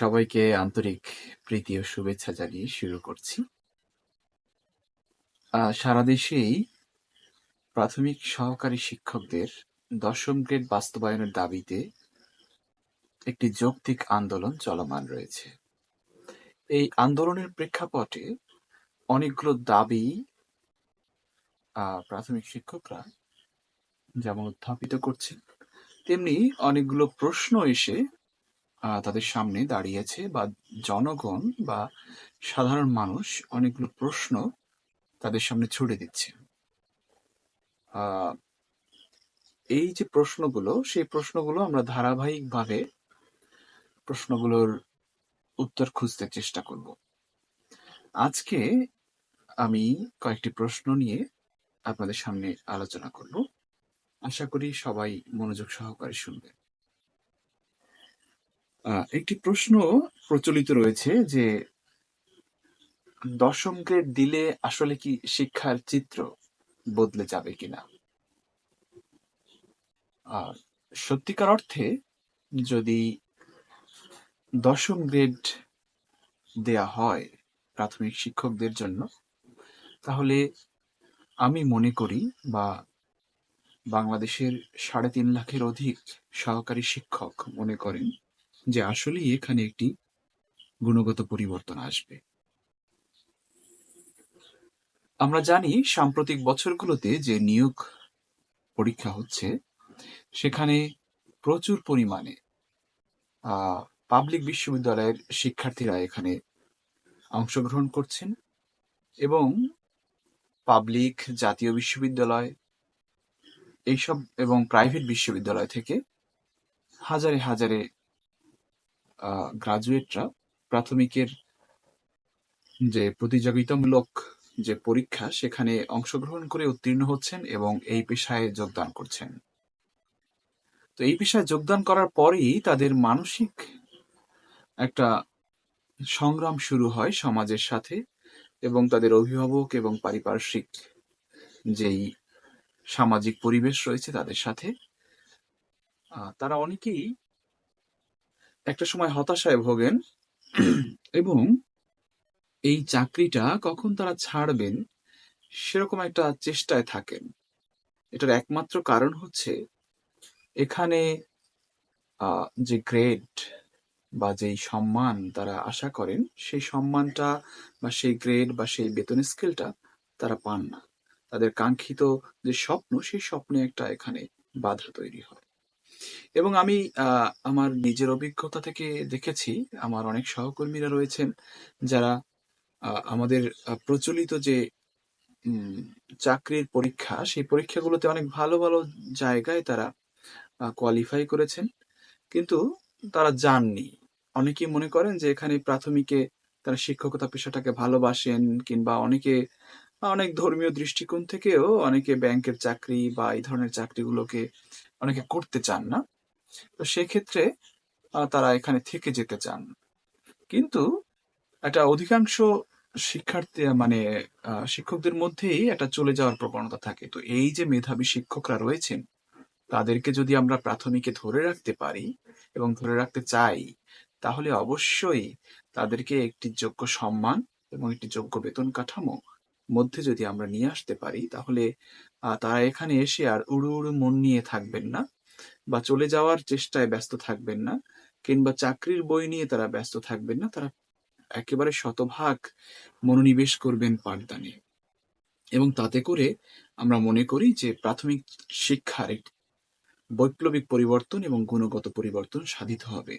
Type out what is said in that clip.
সবাইকে আন্তরিক প্রীতি ও শুভেচ্ছা জানিয়ে শুরু করছি। সারা দেশেই প্রাথমিক সহকারী শিক্ষকদের দশম গ্রেড বাস্তবায়নের দাবিতে একটি যৌক্তিক আন্দোলন চলমান রয়েছে। এই আন্দোলনের প্রেক্ষাপটে অনেকগুলো দাবি প্রাথমিক শিক্ষকরা যেমন উত্থাপিত করছেন, তেমনি অনেকগুলো প্রশ্ন এসে তাদের সামনে দাঁড়িয়েছে বা জনগণ বা সাধারণ মানুষ অনেকগুলো প্রশ্ন তাদের সামনে ছুড়ে দিচ্ছে। এই যে প্রশ্নগুলো, সেই প্রশ্নগুলো আমরা ধারাবাহিকভাবে প্রশ্নগুলোর উত্তর খুঁজতে চেষ্টা করব। আজকে আমি কয়েকটি প্রশ্ন নিয়ে আপনাদের সামনে আলোচনা করব। আশা করি সবাই মনোযোগ সহকারে শুনবেন। একটি প্রশ্ন প্রচলিত রয়েছে যে দশম গ্রেড দিলে আসলে কি শিক্ষার চিত্র বদলে যাবে কিনা? আর সত্যিকার অর্থে যদি দশম গ্রেড দেয়া হয় প্রাথমিক শিক্ষকদের জন্য, তাহলে আমি মনে করি বা বাংলাদেশের সাড়ে তিন লাখের অধিক সহকারী শিক্ষক মনে করেন যে আসলেই এখানে একটি গুণগত পরিবর্তন আসবে। আমরা জানি সাম্প্রতিক বছরগুলোতে যে নিয়োগ পরীক্ষা হচ্ছে, সেখানে প্রচুর পরিমাণে পাবলিক বিশ্ববিদ্যালয়ের শিক্ষার্থীরা এখানে অংশগ্রহণ করছেন এবং পাবলিক, জাতীয় বিশ্ববিদ্যালয় এইসব এবং প্রাইভেট বিশ্ববিদ্যালয় থেকে হাজারে, হাজারে গ্রাজুয়েটরা প্রাথমিকের যে প্রতিযোগিতামূলক যে পরীক্ষা, সেখানে অংশগ্রহণ করে উত্তীর্ণ হচ্ছেন এবং এই পেশায় যোগদান করছেন। তো এই পেশায় যোগদান করার পরেই তাদের মানসিক একটা সংগ্রাম শুরু হয় সমাজের সাথে এবং তাদের অভিভাবক এবং পারিপার্শ্বিক যেই সামাজিক পরিবেশ রয়েছে তাদের সাথে তারা অনেকেই একটা সময় হতাশায় ভোগেন এবং এই চাকরিটা কখন তারা ছাড়বেন সেরকম একটা চেষ্টায় থাকেন। এটার একমাত্র কারণ হচ্ছে এখানে যে গ্রেড বা যেই সম্মান তারা আশা করেন, সেই সম্মানটা বা সেই গ্রেড বা সেই বেতন স্কেলটা তারা পান না। তাদের কাঙ্ক্ষিত যে স্বপ্ন, সেই স্বপ্নে একটা এখানে বাধা তৈরি হয়। এবং আমি আমার নিজের অভিজ্ঞতা থেকে দেখেছি, আমার অনেক সহকর্মীরা রয়েছেন যারা আমাদের প্রচলিত যে চাকরির পরীক্ষা, সেই পরীক্ষাগুলোতে অনেক ভালো, ভালো জায়গায় তারা কোয়ালিফাই করেছেন। কিন্তু তারা যাননি। অনেকেই মনে করেন যে এখানে প্রাথমিকে তারা শিক্ষকতা পেশাটাকে ভালোবাসেন কিংবা অনেকে অনেক ধর্মীয় দৃষ্টিকোণ থেকেও অনেকে ব্যাংকের চাকরি বা এই ধরনের চাকরিগুলোকে অনেকে করতে চান না। তো সেক্ষেত্রে তারা এখানে থেকে যেতে চান। কিন্তু একটা অধিকাংশ শিক্ষার্থী মানে শিক্ষকদের মধ্যেই একটা চলে যাওয়ার প্রবণতা থাকে। তো এই যে মেধাবী শিক্ষকরা রয়েছেন, তাদেরকে যদি আমরা প্রাথমিকে ধরে রাখতে পারি এবং ধরে রাখতে চাই, তাহলে অবশ্যই তাদেরকে একটি যোগ্য সম্মান এবং একটি যোগ্য বেতন কাঠামো মধ্যে যদি আমরা নিয়ে আসতে পারি, তাহলে তারা এখানে এসে আর উড়ু, উড়ু মন নিয়ে থাকবেন না বা চলে যাওয়ার চেষ্টায় ব্যস্ত থাকবেন না কিংবা চাকরির বই নিয়ে তারা ব্যস্ত থাকবেন না। তারা একেবারে শতভাগ মনোনিবেশ করবেন পাঠদানে। এবং তাতে করে আমরা মনে করি যে প্রাথমিক শিক্ষার বৈপ্লবিক পরিবর্তন এবং গুণগত পরিবর্তন সাধিত হবে।